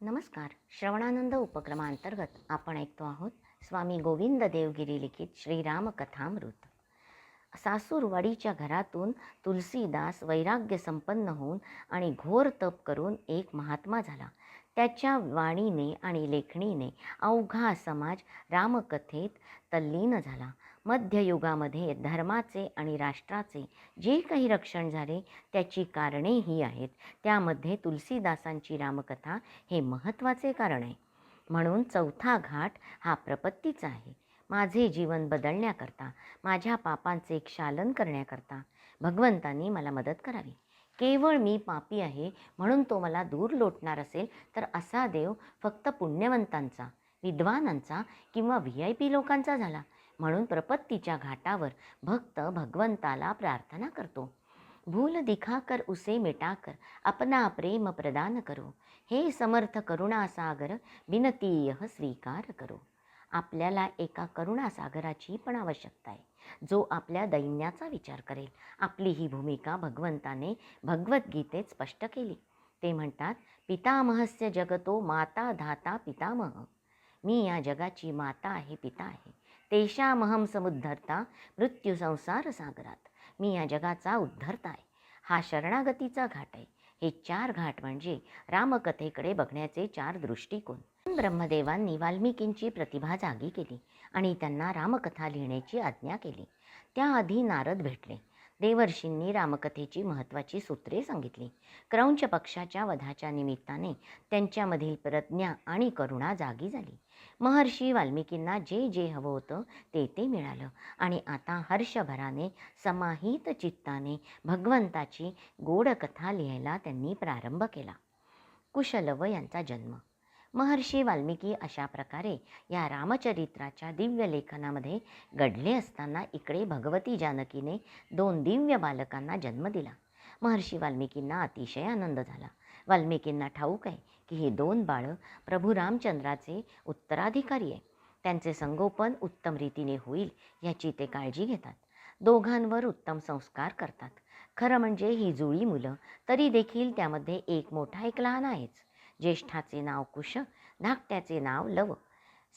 नमस्कार. श्रवणानंद उपक्रमांतर्गत आपण ऐकतो आहोत स्वामी गोविंद देवगिरी लिखित श्रीराम कथामृत सासूरवाडीच्या घरातून तुलसीदास वैराग्य संपन्न होऊन आणि घोर तप करून एक महात्मा झाला. त्याच्या वाणीने आणि लेखणीने अवघा समाज रामकथेत तल्लीन झाला. मध्ययुगामध्ये धर्माचे आणि राष्ट्राचे जे काही रक्षण झाले त्याची कारणे ही आहेत. त्यामध्ये तुलसीदासांची रामकथा हे महत्त्वाचे कारण आहे. म्हणून चौथा घाट हा प्रपत्तीचा आहे. माझे जीवन बदलण्याकरता माझ्या पापांचे क्षालन करण्याकरता भगवंतांनी मला मदत करावी. केवळ मी पापी आहे म्हणून तो मला दूर लोटणार असेल तर असा देव फक्त पुण्यवंतांचा विद्वानांचा किंवा व्ही आय पी लोकांचा झाला. म्हणून प्रपत्तीच्या घाटावर भक्त भगवंताला प्रार्थना करतो. भूल दिखाकर उसे मिटाकर अपना प्रेम प्रदान करो. हे समर्थ करुणासागर विनतीय स्वीकार करो. आपल्याला एका करुणासागराची पण आवश्यकता आहे. जो आपल्या दैन्याचा विचार करेल. आपली ही भूमिका भगवंताने भगवद्गीतेत स्पष्ट केली. ते म्हणतात पितामहस्य जगतो माता धाता पितामह. मी या जगाची माता आहे पिता आहे. तेषामहम समुद्धरता मृत्यू संसार सागरात. मी या जगाचा उद्धरता आहे हा शरणागतीचा घाट आहे. हे चार घाट म्हणजे रामकथेकडे बघण्याचे चार दृष्टिकोन. ब्रह्मदेवांनी वाल्मिकींची प्रतिभा जागी केली आणि त्यांना रामकथा लिहिण्याची आज्ञा केली. त्याआधी नारद भेटले. देवर्षींनी रामकथेची महत्त्वाची सूत्रे सांगितली. क्रौंच पक्षाच्या वधाच्या निमित्ताने त्यांच्यामधील प्रज्ञा आणि करुणा जागी झाली. महर्षी वाल्मिकींना जे जे हवं होतं ते ते मिळालं आणि आता हर्षभराने समाहित चित्ताने भगवंताची गोड कथा लिहायला त्यांनी प्रारंभ केला. कुशलव यांचा जन्म महर्षी वाल्मिकी अशा प्रकारे या रामचरित्राच्या दिव्य लेखनामध्ये घडले असताना इकडे भगवती जानकीने दोन दिव्य बालकांना जन्म दिला. महर्षी वाल्मिकींना अतिशय आनंद झाला. वाल्मिकींना ठाऊक आहे की ही दोन बाळं प्रभू रामचंद्राचे उत्तराधिकारी आहे. त्यांचे संगोपन उत्तम रीतीने होईल याची ते काळजी घेतात. दोघांवर उत्तम संस्कार करतात. खरं म्हणजे ही जुळी मुलं तरी देखील त्यामध्ये एक मोठा एक लहान आहेच. ज्येष्ठाचे नाव कुश धाकट्याचे नाव लव.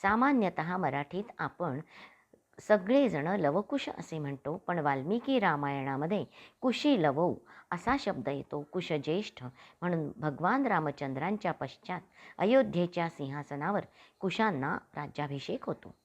सामान्यतः मराठीत आपण सगळेजण लवकुश असे म्हणतो पण वाल्मिकी रामायणामध्ये कुशी लवौ असा शब्द येतो. कुश ज्येष्ठ म्हणून भगवान रामचंद्रांच्या पश्चात अयोध्येच्या सिंहासनावर कुशांना राज्याभिषेक होतो.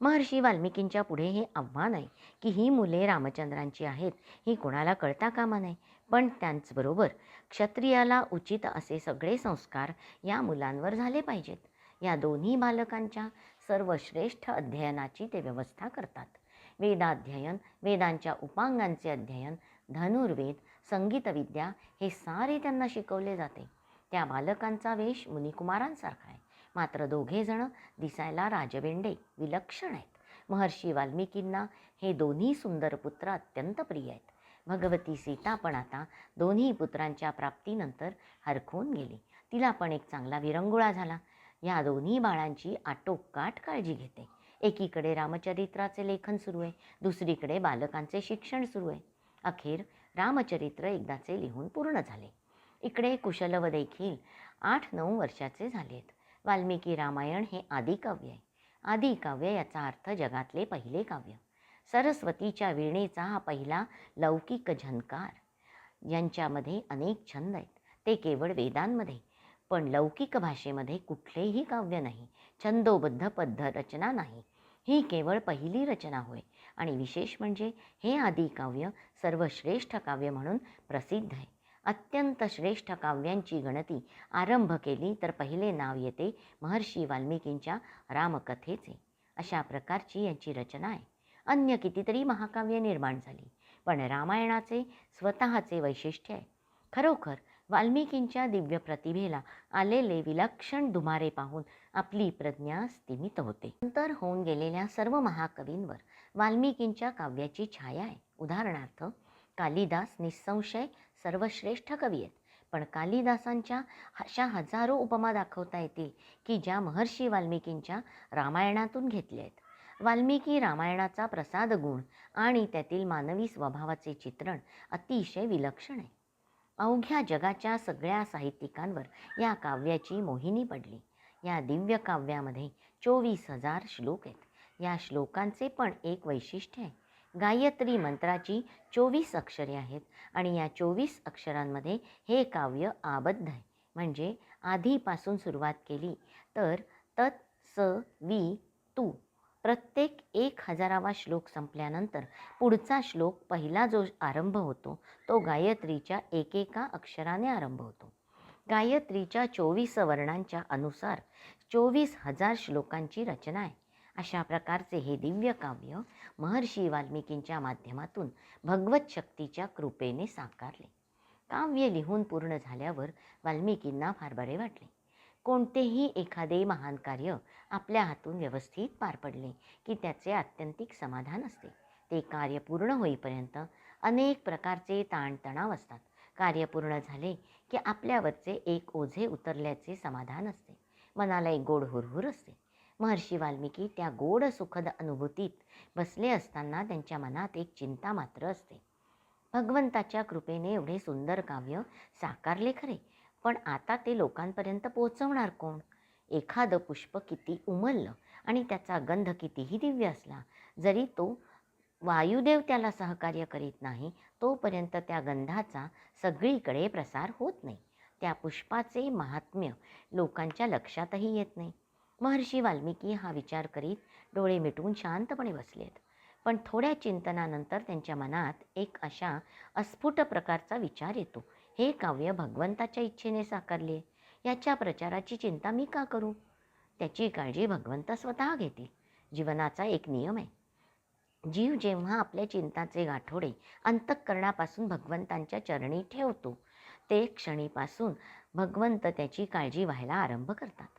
महर्षी वाल्मिकींच्या पुढे हे आव्हान आहे की ही मुले रामचंद्रांची आहेत ही कोणाला कळता कामा नये. पण त्यांचबरोबर क्षत्रियाला उचित असे सगळे संस्कार या मुलांवर झाले पाहिजेत. या दोन्ही बालकांच्या सर्वश्रेष्ठ अध्ययनाची ते व्यवस्था करतात. वेदाध्ययन वेदांच्या उपांगांचे अध्ययन धनुर्वेद संगीतविद्या हे सारे त्यांना शिकवले जाते. त्या बालकांचा वेश मुनिकुमारांसारखा आहे. मात्र दोघेजणं दिसायला राजवेंडे विलक्षण आहेत. महर्षी वाल्मिकींना हे दोन्ही सुंदर पुत्र अत्यंत प्रिय आहेत. भगवती सीता पण आता दोन्ही पुत्रांच्या प्राप्तीनंतर हरखून गेली. तिला पण एक चांगला विरंगुळा झाला. या दोन्ही बाळांची आटोकाट काळजी घेते. एकीकडे रामचरित्राचे लेखन सुरू आहे. दुसरीकडे बालकांचे शिक्षण सुरू आहे. अखेर रामचरित्र एकदाचे लिहून पूर्ण झाले. इकडे कुशलव देखील आठ नऊ वर्षाचे झाले आहेत वाल्मिकी रामायण हे आदिकाव्य आहे. आदिकाव्य याचा अर्थ जगातले पहिले काव्य. सरस्वतीच्या वीणेचा हा पहिला लौकिक झंकार. यांच्यामध्ये अनेक छंद आहेत. ते केवळ वेदांमध्ये पण लौकिक भाषेमध्ये कुठलेही काव्य नाही. छंदोबद्ध पद्ध रचना नाही. ही केवळ पहिली रचना होय. आणि विशेष म्हणजे हे आदिकाव्य सर्वश्रेष्ठ काव्य म्हणून प्रसिद्ध आहे. अत्यंत श्रेष्ठ काव्यांची गणती आरंभ केली तर पहिले नाव येते महर्षी वाल्मिकींच्या रामकथेचे. अशा प्रकारची यांची रचना आहे. अन्य कितीतरी महाकाव्य निर्माण झाली पण रामायणाचे स्वतःचे वैशिष्ट्य आहे. खरोखर वाल्मिकींच्या दिव्य प्रतिभेला आलेले विलक्षण दुमारे पाहून आपली प्रज्ञा स्तिमित होते. नंतर होऊन गेलेल्या सर्व महाकवींवर वाल्मिकींच्या काव्याची छाया आहे. उदाहरणार्थ कालिदास निसंशय सर्वश्रेष्ठ कवी आहेत. पण कालिदासांच्या अशा हजारो उपमा दाखवता येतील की ज्या महर्षी वाल्मिकींच्या रामायणातून घेतल्या आहेत. वाल्मिकी रामायणाचा प्रसाद गुण आणि त्यातील मानवी स्वभावाचे चित्रण अतिशय विलक्षण आहे. अवघ्या जगाच्या सगळ्या साहित्यिकांवर या काव्याची मोहिनी पडली. या दिव्य काव्यामध्ये चोवीस हजार श्लोक आहेत. या श्लोकांचे पण एक वैशिष्ट्य आहे. गायत्री मंत्राची चोवीस अक्षरे आहेत. आणि या चोवीस अक्षरांमध्ये हे काव्य आबद्ध आहे. म्हणजे आधीपासून सुरुवात केली. तर तत् स वी तू. प्रत्येक एक हजारावा श्लोक संपल्यानंतर पुढचा श्लोक पहिला जो आरंभ होतो तो गायत्रीच्या एकेका अक्षराने आरंभ होतो. गायत्रीच्या चोवीस वर्णांच्या अनुसार चोवीस हजार श्लोकांची रचना आहे. अशा प्रकारचे हे दिव्य काव्य महर्षी वाल्मिकींच्या माध्यमातून भगवत शक्तीच्या कृपेने साकारले. काव्य लिहून पूर्ण झाल्यावर वाल्मिकींना फार बरे वाटले. कोणतेही एखादे महान कार्य आपल्या हातून व्यवस्थित पार पडले की त्याचे आत्यंतिक समाधान असते. ते कार्य पूर्ण होईपर्यंत अनेक प्रकारचे ताणतणाव असतात. कार्य पूर्ण झाले की आपल्यावरचे एक ओझे उतरल्याचे समाधान असते. मनाला एक गोड हुरहुर असते. महर्षी वाल्मिकी त्या गोड सुखद अनुभूतीत बसले असताना त्यांच्या मनात एक चिंता मात्र असते. भगवंताच्या कृपेने एवढे सुंदर काव्य साकारले खरे पण आता ते लोकांपर्यंत पोहोचवणार कोण? एखादं पुष्प किती उमललं आणि त्याचा गंध कितीही दिव्य असला जरी तो वायुदेव त्याला सहकार्य करीत नाही तोपर्यंत त्या गंधाचा सगळीकडे प्रसार होत नाही. त्या पुष्पाचे महात्म्य लोकांच्या लक्षातही येत नाही. महर्षी वाल्मिकी हा विचार करीत डोळे मिटून शांतपणे बसलेत. पण थोड्या चिंतनानंतर त्यांच्या मनात एक अशा अस्फुट प्रकारचा विचार येतो. हे काव्य भगवंताच्या इच्छेने साकारले. याच्या प्रचाराची चिंता मी का करू? त्याची काळजी भगवंत स्वतः घेतील. जीवनाचा एक नियम आहे. जीव जेव्हा आपल्या चिंताचे गाठोडे अंतःकरणापासून भगवंतांच्या चरणी ठेवतो ते क्षणीपासून भगवंत त्याची काळजी व्हायला आरंभ करतात.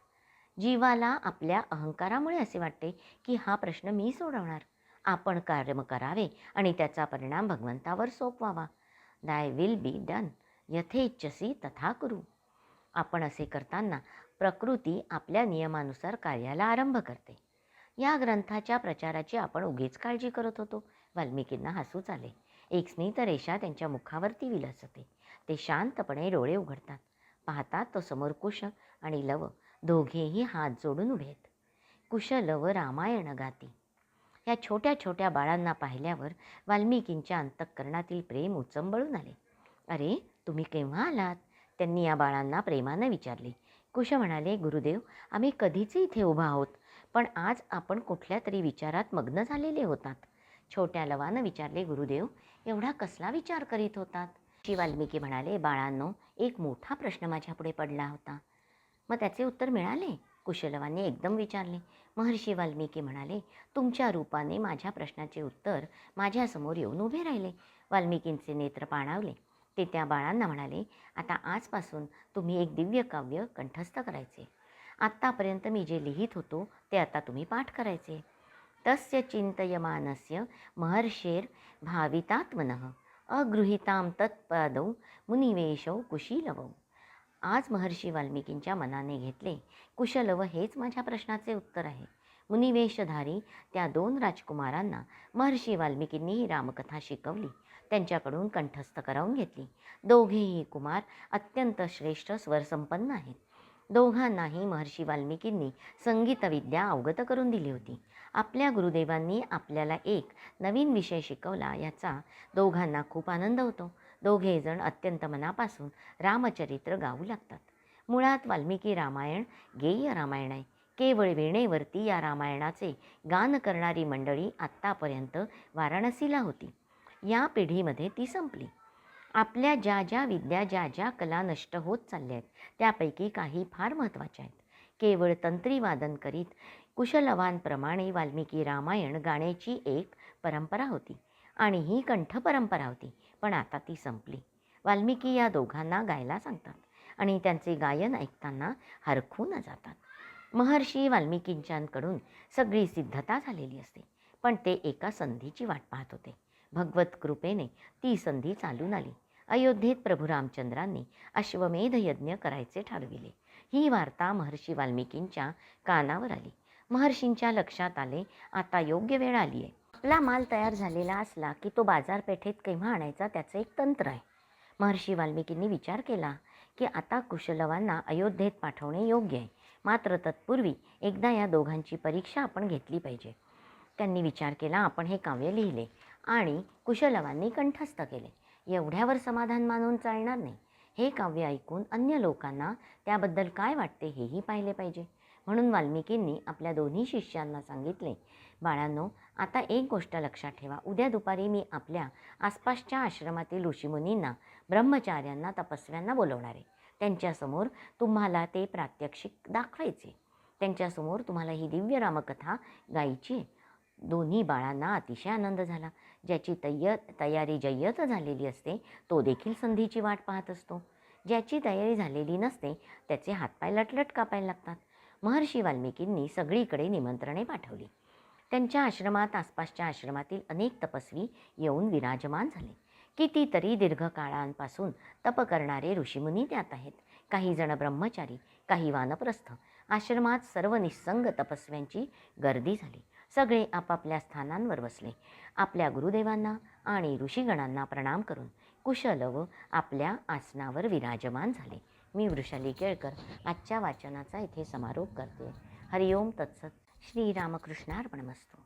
जीवाला आपल्या अहंकारामुळे असे वाटते की हा प्रश्न मी सोडवणार. आपण कर्म करावे आणि त्याचा परिणाम भगवंतावर सोपवावा. दाय विल बी डन यथेच्छसी तथा करू. आपण असे करताना प्रकृती आपल्या नियमानुसार कार्याला आरंभ करते. या ग्रंथाच्या प्रचाराची आपण उगीच काळजी करत होतो. वाल्मिकींना हसूच आले. एक स्मित रेषा त्यांच्या मुखावरती विलसते. ते शांतपणे डोळे उघडतात. पाहतात तो समोर कुश आणि लव दोघेही हात जोडून उभेत कुशल व रामायण गाती. या छोट्या छोट्या बाळांना पाहिल्यावर वाल्मिकींच्या अंतःकरणातील प्रेम उचंबळून आले. अरे तुम्ही केव्हा आलात? त्यांनी या बाळांना प्रेमानं विचारले. कुश म्हणाले गुरुदेव आम्ही कधीच इथे उभा आहोत पण आज आपण कुठल्या तरी विचारात मग्न झालेले होतात. छोट्या लवानं विचारले गुरुदेव एवढा कसला विचार करीत होतात? श्री वाल्मिकी म्हणाले बाळांनो एक मोठा प्रश्न माझ्यापुढे पडला होता. मग त्याचे उत्तर मिळाले. कुशलवाने एकदम विचारले. महर्षी वाल्मिकी म्हणाले तुमच्या रूपाने माझ्या प्रश्नाचे उत्तर माझ्यासमोर येऊन उभे राहिले. वाल्मिकींचे नेत्र पाणावले. ते त्या बाळांना म्हणाले आता आजपासून तुम्ही एक दिव्य काव्य कंठस्थ करायचे. आत्तापर्यंत मी जे लिहित होतो ते आता तुम्ही पाठ करायचे. तस्य चिंतयमानस्य महर्षेर भावितात्मनः अगृहितां तत्पदौ मुनिवेशौ कुशीलवौ. आज महर्षी वाल्मिकींच्या मनाने घेतले. कुशलव हेच माझ्या प्रश्नाचे उत्तर आहे. मुनिवेशधारी त्या दोन राजकुमारांना महर्षी वाल्मिकींनी ही रामकथा शिकवली. त्यांच्याकडून कंठस्थ करावून घेतली. दोघेही कुमार अत्यंत श्रेष्ठ स्वरसंपन्न आहेत. दोघांनाही महर्षी वाल्मिकींनी संगीतविद्या अवगत करून दिली होती. आपल्या गुरुदेवांनी आपल्याला एक नवीन विषय शिकवला याचा दोघांना खूप आनंद होतो. दोघेजण अत्यंत मनापासून रामचरित्र गाऊ लागतात. मुळात वाल्मिकी रामायण गेय रामायण आहे. केवळ वीणेवरती या रामायणाचे गान करणारी मंडळी आत्तापर्यंत वाराणसीला होती. या पिढीमध्ये ती संपली. आपल्या ज्या ज्या विद्या ज्या ज्या कला नष्ट होत चालल्या आहेत त्यापैकी काही फार महत्त्वाच्या आहेत. केवळ तंत्रीवादन करीत कुशलवानप्रमाणे वाल्मिकी रामायण गाण्याची एक परंपरा होती आणि ही कंठ परंपरा होती. पण आता ती संपली. वाल्मिकी या दोघांना गायला सांगतात आणि त्यांचे गायन ऐकताना हरखून जातात. महर्षी वाल्मिकींच्यांकडून सगळी सिद्धता झालेली असते पण ते एका संधीची वाट पाहत होते. भगवत कृपेने ती संधी चालून आली. अयोध्येत प्रभू रामचंद्रांनी अश्वमेध यज्ञ करायचे ठरविले. ही वार्ता महर्षी वाल्मिकींच्या कानावर आली. महर्षींच्या लक्षात आले आता योग्य वेळ आली आहे आपला माल तयार झालेला असला की तो बाजारपेठेत केव्हा आणायचा त्याचं एक तंत्र आहे. महर्षी वाल्मिकींनी विचार केला की आता कुशलवांना अयोध्येत पाठवणे योग्य आहे. मात्र तत्पूर्वी एकदा या दोघांची परीक्षा आपण घेतली पाहिजे. त्यांनी विचार केला आपण हे काव्य लिहिले आणि कुशलवांनी कंठस्थ केले. एवढ्यावर समाधान मानून चालणार नाही. हे काव्य ऐकून अन्य लोकांना त्याबद्दल काय वाटते हेही पाहिले पाहिजे. म्हणून वाल्मिकींनी आपल्या दोन्ही शिष्यांना सांगितले बाळांनो आता एक गोष्ट लक्षात ठेवा. उद्या दुपारी मी आपल्या आसपासच्या आश्रमातील ऋषीमुनींना ब्रह्मचार्यांना तपस्व्यांना बोलवणार आहे. त्यांच्यासमोर तुम्हाला ते प्रात्यक्षिक दाखवायचे. त्यांच्यासमोर तुम्हाला ही दिव्य रामकथा गायची आहे. दोन्ही बाळांना अतिशय आनंद झाला. ज्याची तय्य तयारी जय्यत झालेली असते तो देखील संधीची वाट पाहत असतो. ज्याची तयारी झालेली नसते त्याचे हातपाय लटलट कापायला लागतात. महर्षी वाल्मिकींनी सगळीकडे निमंत्रणे पाठवली. त्यांच्या आश्रमात आसपासच्या आश्रमातील अनेक तपस्वी येऊन विराजमान झाले. कितीतरी दीर्घकाळांपासून तप करणारे ऋषीमुनी त्यात आहेत. काही जण ब्रह्मचारी काही वानप्रस्थ. आश्रमात सर्व निस्संग तपस्व्यांची गर्दी झाली. सगळे आपापल्या स्थानांवर बसले. आपल्या गुरुदेवांना आणि ऋषीगणांना प्रणाम करून कुशल व आपल्या आसनावर विराजमान झाले. मी वृषाली केळकर आजच्या वाचनाचा इथे समारोप करते. हरिओम तत्सत. श्रीरामकृष्णार्पणमस्तू.